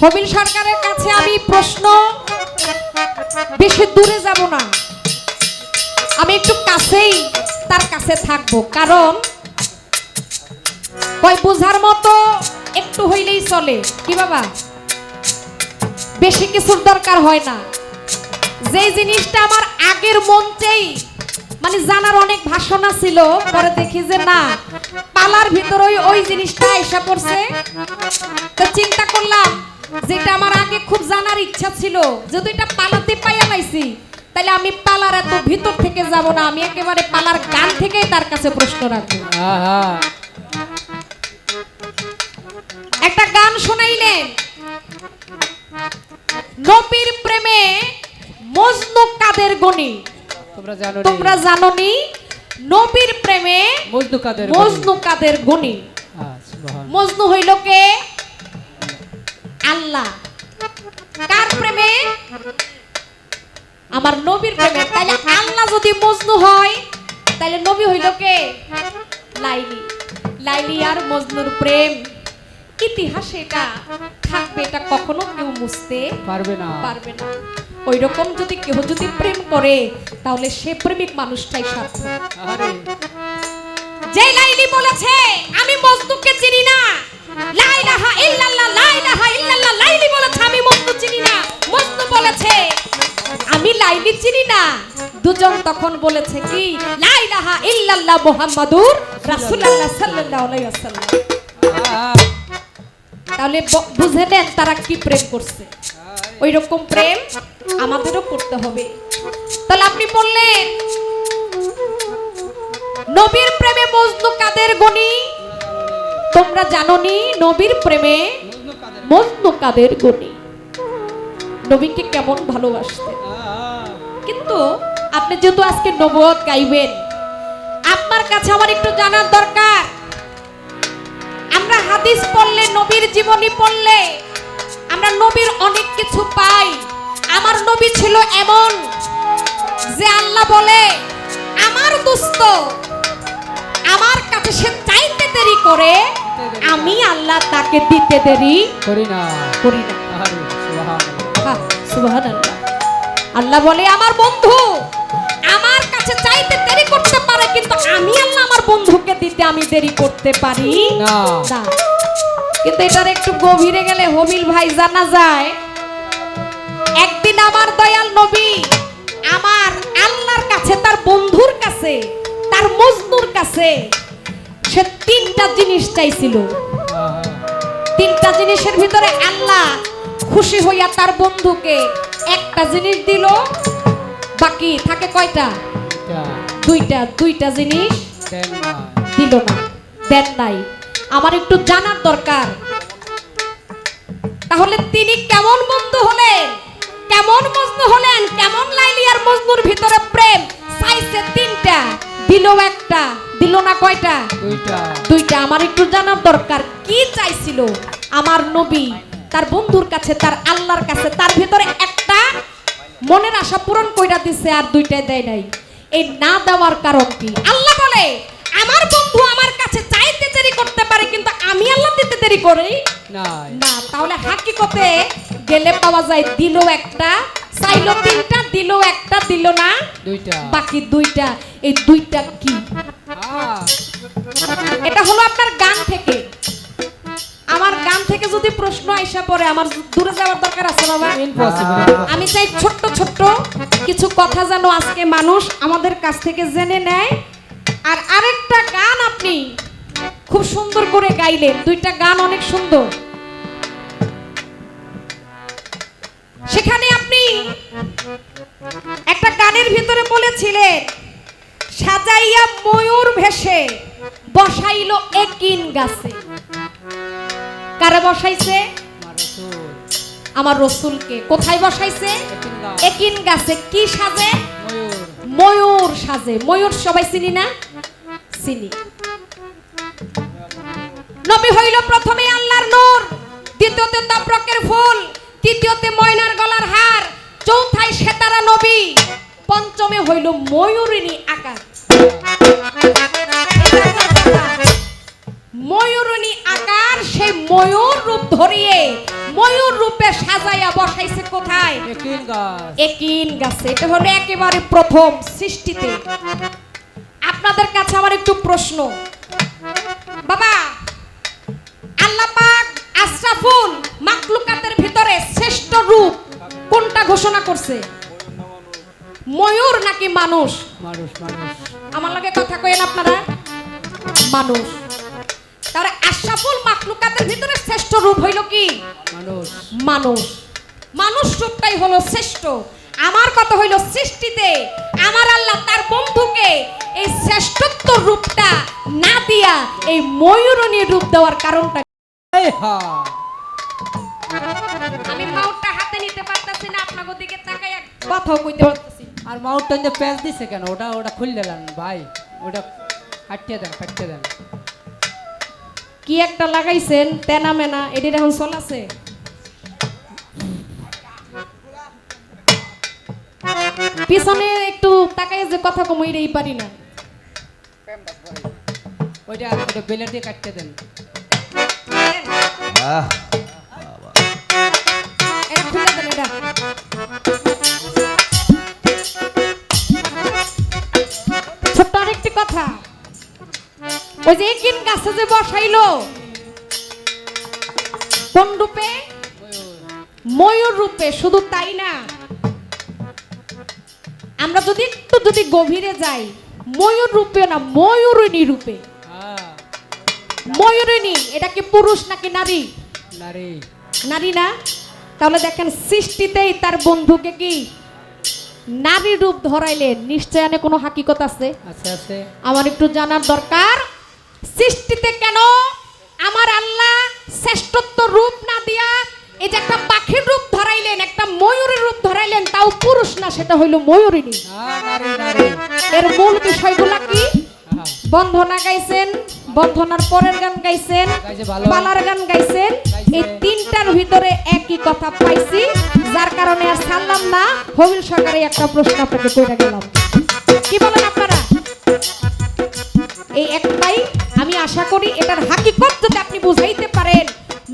হবিল সরকারের কাছে আমি প্রশ্ন, বেশি দূরে যাব না। আমি একটু কাছেই, তার কাছে থাকব। কারণ, কয় বোঝার মতো একটু হইলেই চলে। কি বাবা? বেশি কিছুর দরকার হয় না। যে জিনিসটা আমার আগের মঞ্চেই মানে জানার অনেক ভাষণা ছিল, পরে দেখি যে না, পালার ভিতর ওই জিনিসটা এসে পড়ছে। তো চিন্তা করলাম যেটা আমার আগে খুব জানার ইচ্ছা ছিল যদি এটা পালাতে পাইয়া পাইছি তাহলে আমি পালার এত ভিতর থেকে যাব না আমি একেবারে পালার গান থেকেই তার কাছে প্রশ্ন রাখব। একটা গান শোনাইলেন নবীর প্রেমে মজনু কাদের গণি তোমরা জানো তোমরা জানোনি নবীর প্রেমে মজদু কাদের মজনু কাদের গণি মজনু হইল কে? আল্লাহ। কার প্রেমে? আমার নবীর প্রেমে। তাইলে আল্লাহ যদি মজনু হয় তাইলে নবী হইল কে? লাইলি। লাইলি আর মজনুর প্রেম। ইতিহাস এটা থাকবে এটা কখনো কেউ মুছতে পারবে না। পারবে না। ওই রকম যদি কেউ যদি প্রেম করে তাহলে সে প্রেমিক মানুষটাই সার্থক যে লাইলি বলেছে আমি মজনুকে চিনি না। লা ইলাহা ইল্লাল্লাহ লা ইলাহা ইল্লাল্লাহ। লাইলি চিনি না। দুজন তখন বলেছে কি, লা ইলাহা ইল্লাল্লাহ মুহাম্মাদুর রাসূলুল্লাহ সাল্লাল্লাহু আলাইহি ওয়াসাল্লাম। তাহলে বুঝে নেন তারা কি প্রেম করছে। ওই রকম প্রেম আমাদেরও করতে হবে। তাহলে আপনি বললেন, নবীর প্রেমে মজনু কাদের গনি? তোমরা জানোনি, নবীর প্রেমে মজনু কাদের গনি? নবীকে কেমন ভালোবাসতেন? কিন্তু আপনি যেহেতু আজকে নবদ গাইবেন আপনার কাছে আমার একটু জানার দরকার। আমরা হাদিস পড়লে নবীর জীবনী পড়লে আমরা নবীর অনেক কিছু পাই। আমার নবী ছিল এমন যে আল্লাহ বলে আমার দোস্ত আমার কাছে সে চাইতে দেরি করে আমি আল্লাহ তাকে দিতে দেরি করি না। করি না। আরে সুবহানাল্লাহ। সুবহানাল্লাহ। আল্লাহ বলে আমার বন্ধু আমার কাছে চাইতে দেরি করতে পারে কিন্তু আমি আল্লাহ আমার বন্ধুকে দিতে আমি দেরি করতে পারি না। কিন্তু এটার একটু গভীরে গেলে হবিল ভাই জানা যায় একদিন আমার দয়াল নবী আমার আল্লাহর কাছে তার বন্ধুর কাছে তার মজনুর কাছে সে তিনটা জিনিস চাইছিল। তিনটা জিনিসের ভিতরে আল্লাহ খুশি হইয়া তার বন্ধুকে একটা জিনিস দিল বাকি থাকে কয়টা? দুইটা। দুইটা জিনিস দিল না দেন নাই। আমার একটু জানার দরকার। তাহলে তিনি কেমন বন্ধু হলেন? কেমন মজনু হলেন? কেমন লাইলি আর মজনুর ভিতরে প্রেম? চাইছে তিনটা দিল একটা দিল না কয়টা? দুইটা। দুইটা। আমার একটু জানার দরকার কি চাইছিল? আমার নবী তার বন্ধুর কাছে তার আল্লাহর কাছে তার ভিতরে একটা মনের আশা পূরণ কইরা দিছে আর দুইটাই দেয় নাই। এই না দেওয়ার কারণ কি? আল্লাহ বলে আমার বন্ধু আমার কাছে চাইতে দেরি করতে পারে কিন্তু আমি আল্লাহ দিতে দেরি করি? না তাহলে হাকিকতে গেলে পাওয়া যায় দিল একটা চাইলো তিনটা দিল একটা দিল না। দুইটা। বাকি দুইটা এই দুইটা কি? এটা হলো আপনার গান থেকে। আমার গান থেকে যদি প্রশ্ন আইসা পড়ে আমার দূরে যাওয়ার দরকার আছে বাবা। আমি চাই ছোট্ট ছোট্ট কিছু কথা যেন আজকে মানুষ আমাদের কাছ থেকে জেনে নেয়। আর আরেকটা গান আপনি খুব সুন্দর করে গাইলেন। দুইটা গান অনেক সুন্দর। সেখানে আপনি একটা গানের ভিতরে বলেছিলেন সাজাইয়া ময়ূর ভেসে বসাইল একিন গাছে। কারে বসাইছে? রাসূল। আমার রসুলকে। কোথায় বসাইছে? একিন গাছে। কি সাজে? ময়ূর সাজে। ময়ূর সবাই চিনি না? চিনি। নবী হইল প্রথমে আল্লাহর নূর দ্বিতীয়তে তব্রকের ফুল তৃতীয়তে ময়নার গলার হার চৌথায় সেতারা নবী পঞ্চমে হইল ময়ূরিনী আকার। ময়ূরণী আকার সেই ময়ূর রূপ ধরিয়ে ময়ূর রূপে সাজাইয়া বসাইছে কোথায়? একিন গাছ। একিন গাছে। এটা হলো একেবারে প্রথম সৃষ্টিতে। আপনাদের কাছে আমার একটু প্রশ্ন। বাবা আল্লাহ পাক আশরাফুল মাকলুকাতের ভিতরে শ্রেষ্ঠ রূপ কোনটা ঘোষণা করছে? ময়ূর নাকি মানুষ? মানুষ মানুষ। আমার লগে কথা কইেন আপনারা। মানুষ। তাহলে আশরাফুল মাকলুকাতের ভিতরে শ্রেষ্ঠ রূপ হইল কি? মানুষ। মানুষ। মানুষ রূপটাই হলো শ্রেষ্ঠ। আমার কথা হইল সৃষ্টিতে। আমার আল্লাহ তার বন্ধুকে এই শ্রেষ্ঠত্ব রূপটা না দিয়া এই ময়ূরণী রূপ দেওয়ার কারণটা আমি মাউটটা হাতে নিতে পারতাছি না আপনাকে দিকে তাকাই কথাও কইতে পারতাছি আর মাউন্টেন যে প্যাচ দিছে কেন? ওটা ওটা খুললে ভাই। ওটা কাটিয়ে দেন কাটিয়ে দেন। কি একটা লাগাইছেন? তেনা মেনা এটির এখন চলাছে পিছনে একটু তাকাই যে কথা কমাইরেই পারি না। ওইটা বেলের দিয়ে কাটতে দেন। আহ ওই যে গাছে যে বসাইলো। কোন রূপে? ময়ূর রূপে শুধু তাই না? আমরা যদি একটু যদি গভীরে যাই ময়ূর রূপে না ময়ূরিণী রূপে। ময়ূরিণী এটা কি পুরুষ নাকি নারী? নারী। নারী না? তাহলে দেখেন সৃষ্টিতেই তার বন্ধুকে কি? নারী রূপ ধরাইলেন নিশ্চয়ানে কোনো হাকিকত আছে? আছে আছে। আমার একটু জানার দরকার। সৃষ্টিতে কেন আমার আল্লাহ শ্রেষ্ঠত্ব রূপ না দিয়া এই যে একটা পাখির রূপ ধরাইলেন একটা ময়ূরের রূপ ধরাইলেন তাও পুরুষ না সেটা হইল ময়ূরিণী হ্যাঁ এর মূল বিষয়গুলা কি? হ্যাঁ। বন্ধনা গাইছেন বন্ধনার পরের গান গাইছেন। পালার গান গাইছেন এই তিনটার ভিতরে একই কথা পাইছি যার কারণে আর ছাড়লাম না। হবিল সরকারে একটা প্রশ্ন আপনাকে কইরা গেলাম। কি বলেন আপনারা? এই একটাই আমি আশা করি এটার হাকিকত যদি আপনি বুঝাইতে পারেন,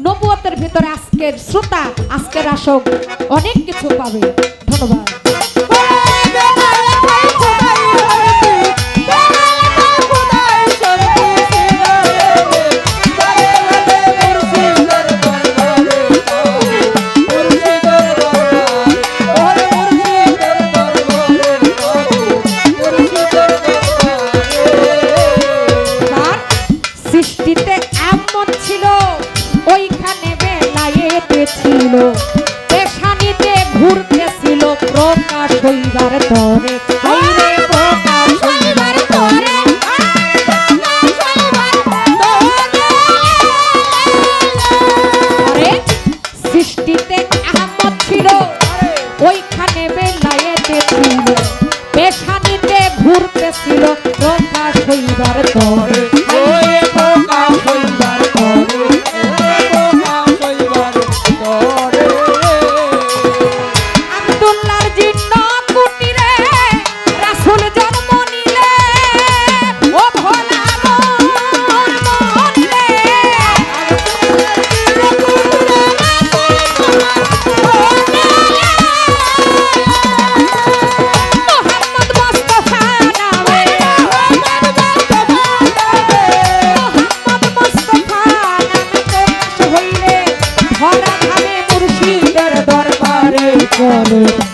নবুয়তের ভিতরে আজকের শ্রোতা, আজকের আসক অনেক কিছু পাবে। ধন্যবাদ। ছিল। ওইখানে বেলায়েতে ছিল পেশানিতে ঘুরতেছিল হইবার তরে দরবারে চলে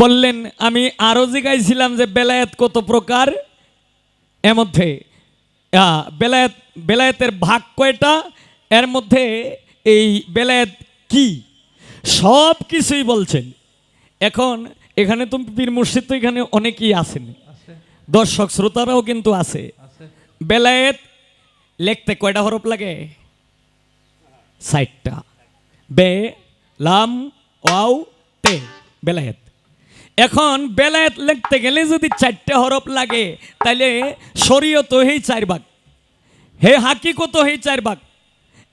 বললেন আমি আরও জিগাইছিলাম যে বেলায়েত কত প্রকার? এর মধ্যে বেলায়েত বেলায়েতের ভাগ কয়টা? এর মধ্যে এই বেলায়েত কি? সব কিছুই বলছেন। এখন এখানে তো পীর মুর্শিদ তো এখানে অনেকেই আছেন। দর্শক শ্রোতারাও কিন্তু আছে। বেলায়েত লিখতে কয়টা হরফ লাগে? সাইটটা। বে লাম ওয়াও তে বেলায়েত। এখন বেলায়েত লিখতে গেলে যদি চারটে হরফ লাগে তাহলে শরীয়ত হেই চার ভাগ হে হাকিকত হেই চার ভাগ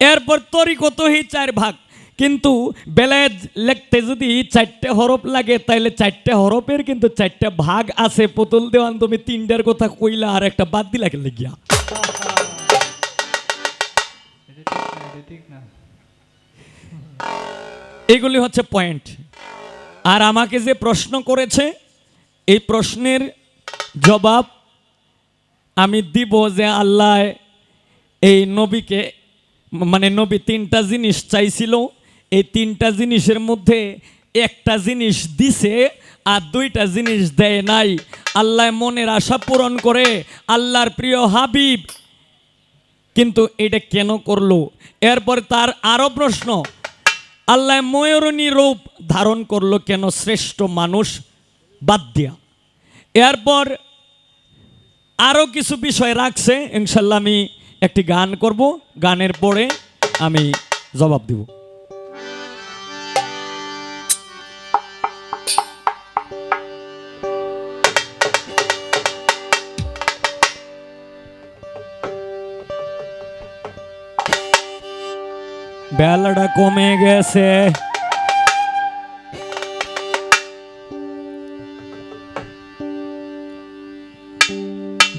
এরপর তরিকত হেই চার ভাগ। কিন্তু বেলায়েত লিখতে যদি চারটে হরফ লাগে তাহলে চারটে হরফের কিন্তু চারটে ভাগ আছে। পুতুল দেওয়ান তুমি তিনটার কথা কইলা আর একটা বাদ দিলা গেলে গিয়া এগুলি হচ্ছে পয়েন্ট আর আমাকে যে প্রশ্ন করেছে, এই প্রশ্নের জবাব আমি দিব যে আল্লাহ এই নবীকে মানে নবী তিনটা জিনিস চাইছিল। এই তিনটা জিনিসের মধ্যে একটা জিনিস দিছে আর দুইটা জিনিস দেয় নাই। আল্লাহ মনের আশা পূরণ করে আল্লাহর প্রিয় হাবিব। কিন্তু এটা কেন করল? এরপর তার আরও প্রশ্ন আল্লাহ ময়ূরণী রূপ ধারণ করল কেন শ্রেষ্ঠ মানুষ? বাদ দিয়া। এরপর আরও কিছু বিষয় রাখছে, ইনশাল্লাহ আমি একটি গান করব। গানের পরে আমি জবাব দিব। বেলাটা কমে গেছে।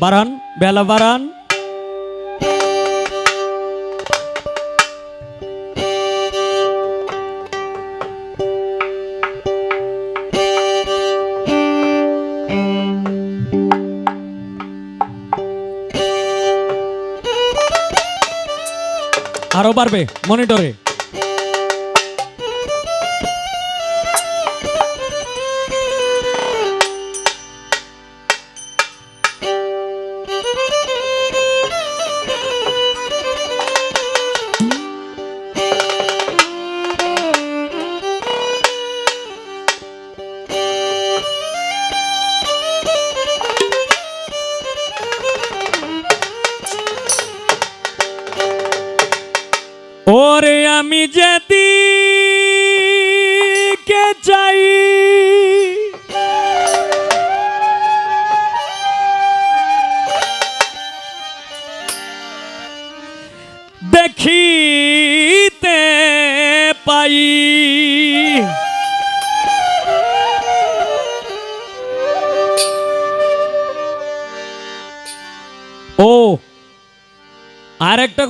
বাড়ান বেলা বারান বাড়বে মনিটরে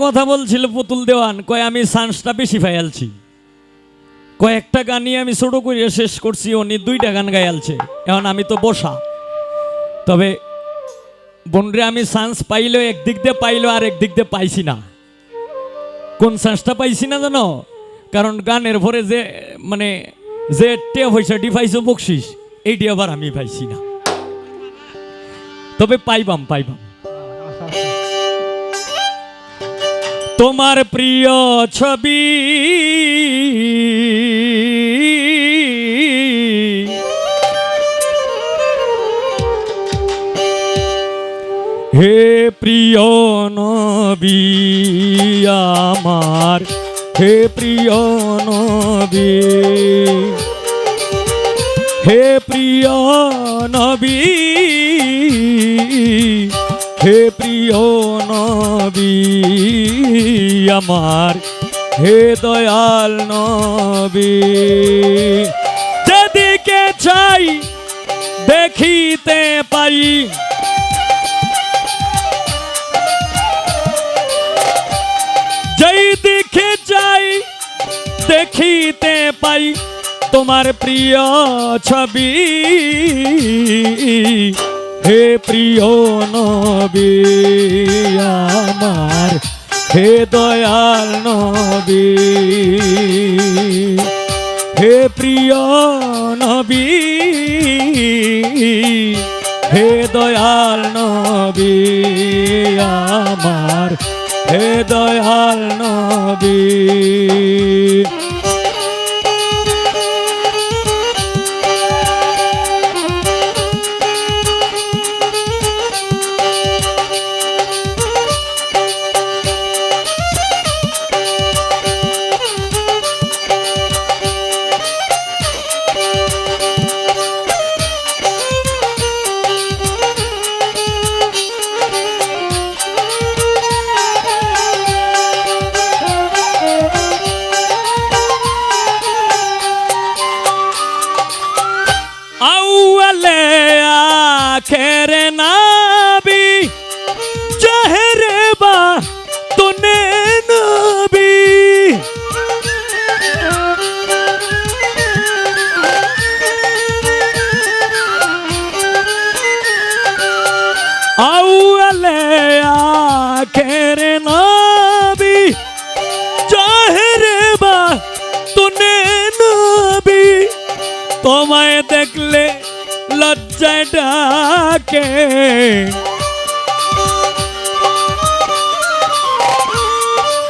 কথা বলছিল পুতুল দেওয়ান, কয়, আমি সান্সটা বেশি ফাইয়ালছি। কয়েকটা গানই আমি ছোট করে শেষ করছি, উনি দুইটা গান গায়ালছে এখন আমি তো বসা। তবে বনরে আমি সান্স পাইলো একদিক দিয়ে পাইলো আর একদিক দিয়ে পাইছি না। কোন সান্সটা পাইছি না জানো? কারণ গানের ভরে যে মানে যে টে পয়সাটি পাইছো বকশিস, এইটি আবার আমি পাইছি না। তবে পাইবাম পাইবাম। তোমার প্রিয় ছবি। হে প্রিয় নবী আমার, হে প্রিয় নবী। হে প্রিয় নবী, হে প্রিয় নবী। আমার, হে দয়াল নবী। যেদিকে চাই, দেখিতে পাই। যেই দিকে যাই দেখিতে পাই। তোমার প্রিয় ছবি, হে প্রিয় নবী, আমার হে দয়াল নবী হে প্রিয় নবী হে দয়াল নবী আমার হে দয়াল নবী।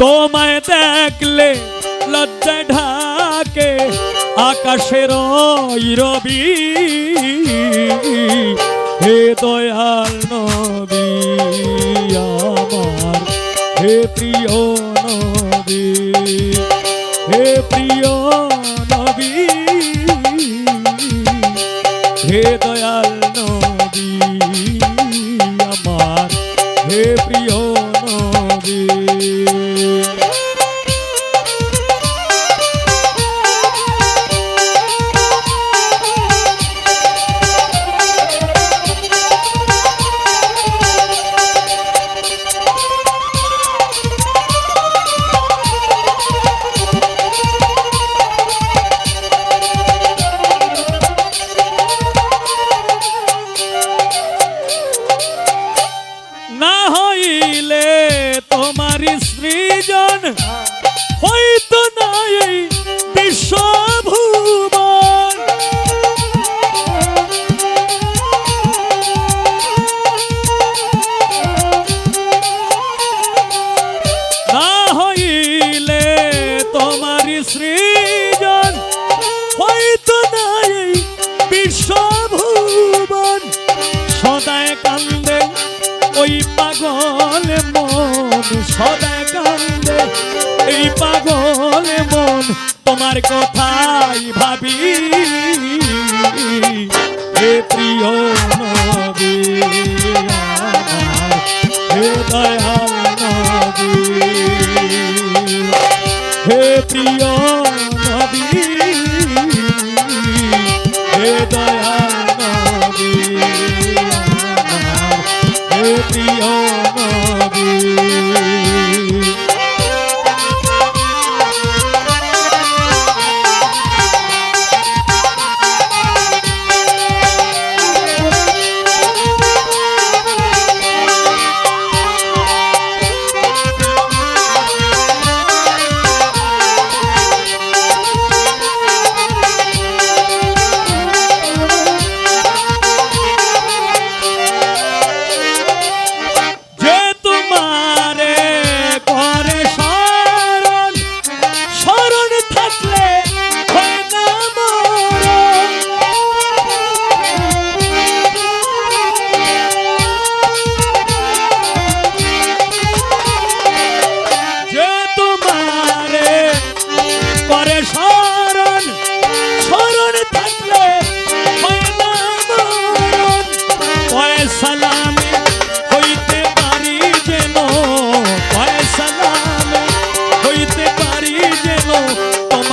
তোমায় দেখলে লজ্জায় ঢাকে আকাশের রবি হে দয়াল নবী আমার হে প্রিয় নবী হে প্রিয় নবী হে দয়াল তোমার কথাই ভাবি।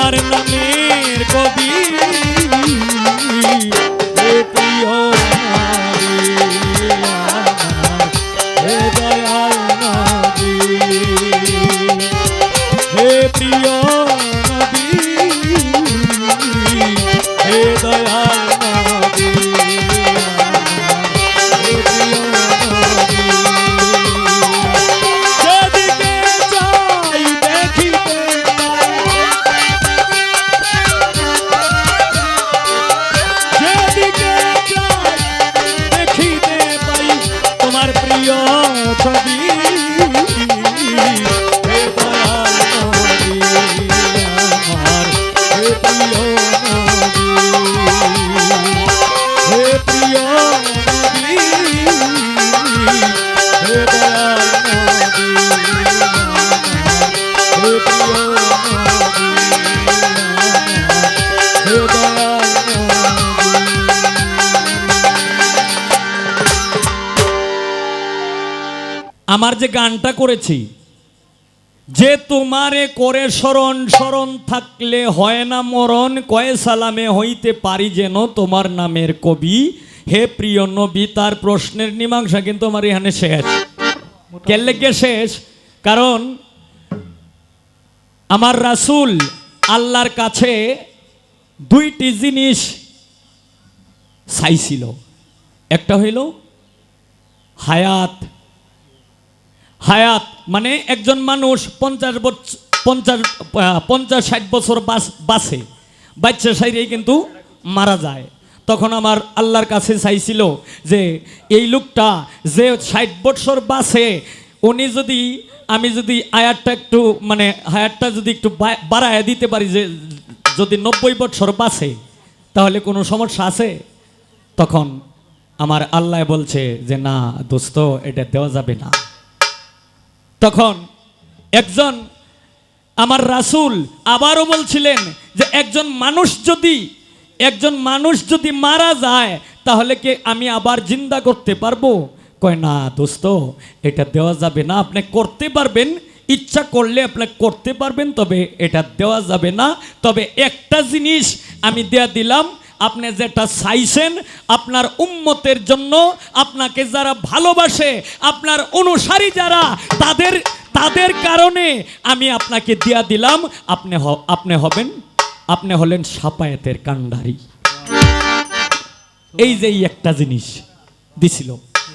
i don't Marilla. যে গানটা করেছি, যে তোমারে করে স্মরণ স্মরণ থাকলে হয় না মরণ, কয়ে সালামে হইতে পারি যেন তোমার নামের কবি। হে প্রিয় নবী, তার প্রশ্নের মীমাংসা কিন্তু আমার এখানে শেষ। কেল্লেকে শেষ? কারণ আমার রাসূল আল্লাহর কাছে দুইটি জিনিস চাইছিল। একটা হইল হায়াত হায়াত মানে একজন মানুষ পঞ্চাশ বছর পঞ্চাশ পঞ্চাশ ষাট বছর বাস, বাসে, বাচ্চা সাইরেই কিন্তু মারা যায়। তখন আমার আল্লাহর কাছে চাইছিল যে এই লোকটা যে ষাট বছর বাসে, উনি যদি, আমি যদি আয়াতটা একটু মানে হায়াতটা যদি একটু বাড়ায় দিতে পারি যে, যদি নব্বই বছর বাসে, তাহলে কোনো সমস্যা আছে? তখন আমার আল্লাহ বলছে যে, না দোস্ত, এটা দেওয়া যাবে না। তখন একজন আমার রাসুল আবারও বলছিলেন যে একজন মানুষ যদি, একজন মানুষ যদি মারা যায়, তাহলে কি আমি আবার জিন্দা করতে পারব? কয়, না দোস্ত, এটা দেওয়া যাবে না। আপনি করতে পারবেন, ইচ্ছা করলে আপনি করতে পারবেন, তবে এটা দেওয়া যাবে না। তবে একটা জিনিস আমি দেয়া দিলাম আপনি যেটা চাইছেন আপনার উম্মতের জন্য, আপনাকে যারা ভালোবাসে, আপনার অনুসারী যারা, তাদের তাদের কারণে আমি আপনাকে দিয়া দিলাম। আপনি আপনি হবেন, আপনি হলেন সাপায়াতের কান্ডারি এই যে একটা জিনিস দিছিল।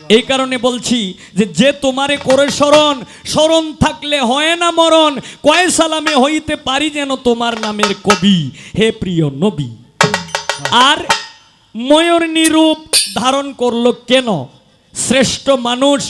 এই কারণে বলছি যে যে তোমারে করে স্মরণ স্মরণ থাকলে হয় না মরণ, কয় সালামে হইতে পারি যেন তোমার নামের কবি? হে প্রিয় নবী। আর ময়ূর নিরূপ ধারণ করল কেন? শ্রেষ্ঠ মানুষ,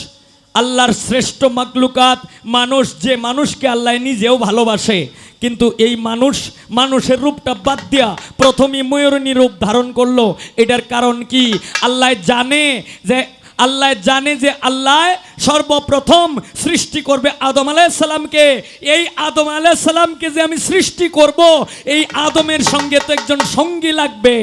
আল্লাহর শ্রেষ্ঠ মাকলুকাত মানুষ যে মানুষকে আল্লাহ নিজেও ভালোবাসে, কিন্তু এই মানুষ, মানুষের রূপটা বাদ দিয়া প্রথমে ময়ূরণী রূপ ধারণ করল। এটার কারণ কি? আল্লাহ জানে যে আল্লাহ জানে যে আল্লাহ সর্বপ্রথম সৃষ্টি করবে আদম আলাইসাল্লামকে এই আদম আলাইসাল্লামকে যে আমি সৃষ্টি করব, এই আদমের সঙ্গে তো একজন সঙ্গী লাগবে।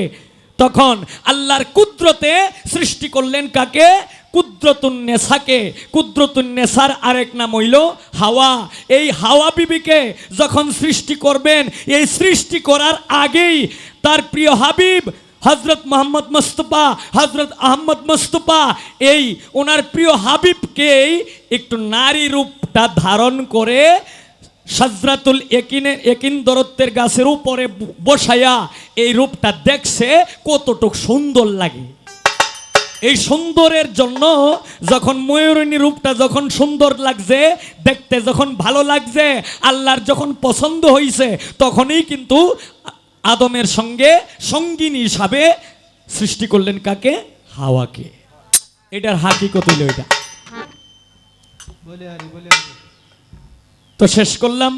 তখন আল্লাহর কুদ্রতে সৃষ্টি করলেন কাকে? কুদ্রতুন নেশাকে। কুদ্রতুন নেশার আরেক নাম হইল হাওয়া। এই হাওয়া বিবিকে যখন সৃষ্টি করবেন, এই সৃষ্টি করার আগেই তার প্রিয় হাবিব হজরত মোহাম্মদ মুস্তফা হজরত আহম্মদ মুস্তফা, এই ওনার প্রিয় হাবিবকেই একটু নারী রূপটা ধারণ করে সাজরাতুল একিনের, একিন দরত্বের গাছের উপরে ব- বসায়া এই রূপটা দেখছে, কতটুক সুন্দর লাগে। এই সুন্দরের জন্য যখন ময়ূরিনী রূপটা যখন সুন্দর লাগছে, দেখতে যখন ভালো লাগছে, আল্লাহর যখন পছন্দ হয়েছে তখনই কিন্তু আদমের সঙ্গে সঙ্গিনী হিসাবে সৃষ্টি করলেন কাকে? হাওয়াকে। এটার হাকিকত হইল এটা। তো শেষ করলাম।